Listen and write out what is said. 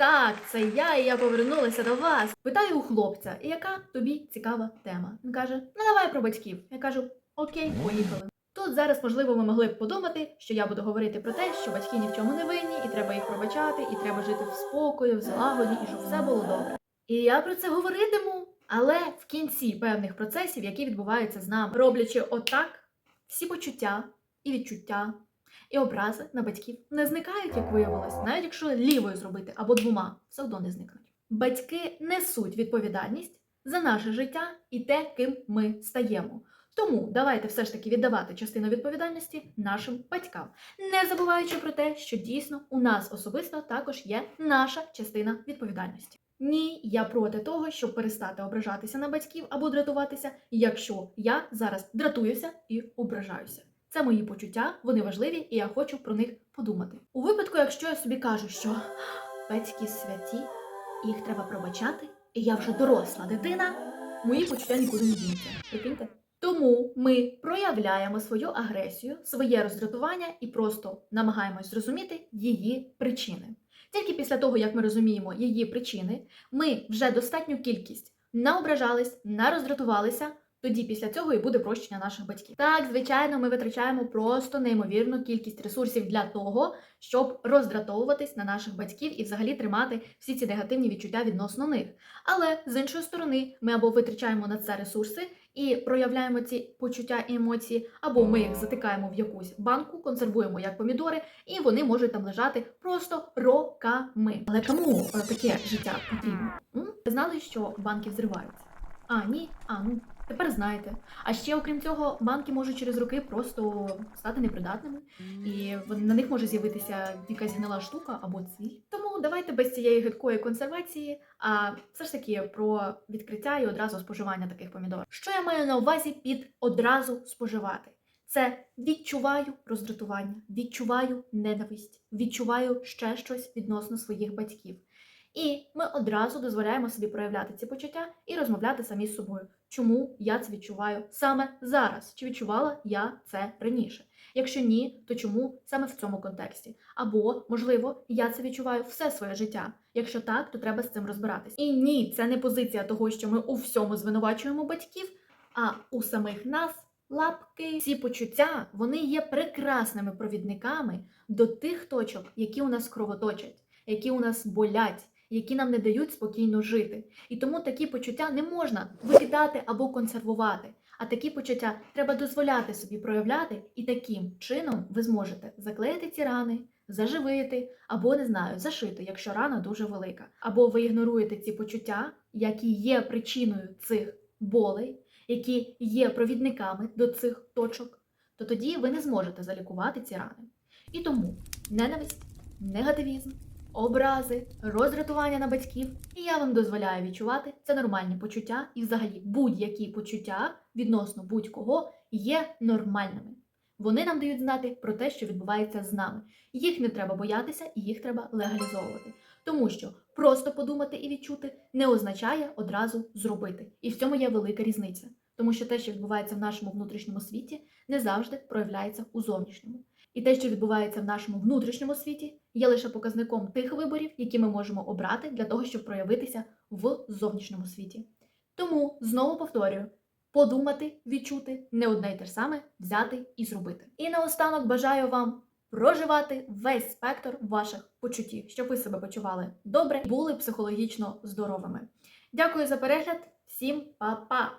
Так, це я, і я повернулася до вас. Питаю у хлопця, яка тобі цікава тема. Він каже: Ну давай про батьків. Я кажу: Окей, поїхали. Тут зараз, можливо, ви могли б подумати, що я буду говорити про те, що батьки ні в чому не винні, і треба їх пробачати, і треба жити в спокої, в злагоді, і щоб все було добре. І я про це говоритиму, але в кінці певних процесів, які відбуваються з нами, роблячи отак, всі почуття і відчуття, і образи на батьків не зникають, як виявилось, навіть якщо лівою зробити або двома, все одно не зникнуть. Батьки несуть відповідальність за наше життя і те, ким ми стаємо. Тому давайте все ж таки віддавати частину відповідальності нашим батькам, не забуваючи про те, що дійсно у нас особисто також є наша частина відповідальності. Ні, я проти того, щоб перестати ображатися на батьків або дратуватися, якщо я зараз дратуюся і ображаюся. Це мої почуття, вони важливі, і я хочу про них подумати. У випадку, якщо я собі кажу, що батьки святі, їх треба пробачати, і я вже доросла дитина, мої почуття нікуди не дінуться. Прикиньте? Тому ми проявляємо свою агресію, своє роздратування і просто намагаємось зрозуміти її причини. Тільки після того, як ми розуміємо її причини, ми вже достатню кількість наображались, нароздратувалися. Тоді після цього і буде прощення наших батьків. Так, звичайно, ми витрачаємо просто неймовірну кількість ресурсів для того, щоб роздратовуватись на наших батьків і взагалі тримати всі ці негативні відчуття відносно них. Але з іншої сторони, ми або витрачаємо на це ресурси і проявляємо ці почуття і емоції, або ми їх затикаємо в якусь банку, консервуємо як помідори, і вони можуть там лежати просто роками. Але кому е, таке життя потрібно? М? Знали, що банки взриваються? А, ні, а ну. Тепер знаєте. А ще, окрім цього, банки можуть через роки просто стати непридатними, і на них може з'явитися якась гнила штука або цвіль. Тому давайте без цієї гидкої консервації, а все ж таки про відкриття і одразу споживання таких помідор. Що я маю на увазі під одразу споживати? Це відчуваю роздратування, відчуваю ненависть, відчуваю ще щось відносно своїх батьків. І ми одразу дозволяємо собі проявляти ці почуття і розмовляти самі з собою. Чому я це відчуваю саме зараз? Чи відчувала я це раніше? Якщо ні, то чому саме в цьому контексті? Або, можливо, я це відчуваю все своє життя. Якщо так, то треба з цим розбиратись. І ні, це не позиція того, що ми у всьому звинувачуємо батьків, а у самих нас лапки. Ці почуття вони є прекрасними провідниками до тих точок, які у нас кровоточать, які у нас болять. Які нам не дають спокійно жити, і тому такі почуття не можна викидати або консервувати. А такі почуття треба дозволяти собі проявляти, і таким чином ви зможете заклеїти ці рани, заживити або не знаю, зашити, якщо рана дуже велика. Або ви ігноруєте ці почуття, які є причиною цих болей, які є провідниками до цих точок, то тоді ви не зможете залікувати ці рани. І тому ненависть, негативізм, образи, роздратування на батьків, і я вам дозволяю відчувати це нормальні почуття, і взагалі будь-які почуття відносно будь-кого є нормальними. Вони нам дають знати про те, що відбувається з нами. Їх не треба боятися і їх треба легалізовувати. Тому що просто подумати і відчути не означає одразу зробити. І в цьому є велика різниця. Тому що те, що відбувається в нашому внутрішньому світі, не завжди проявляється у зовнішньому. І те, що відбувається в нашому внутрішньому світі, є лише показником тих виборів, які ми можемо обрати для того, щоб проявитися в зовнішньому світі. Тому знову повторюю: подумати, відчути не одне й те ж саме, взяти і зробити. І наостанок бажаю вам проживати весь спектр ваших почуттів, щоб ви себе почували добре і були психологічно здоровими. Дякую за перегляд, всім па-па!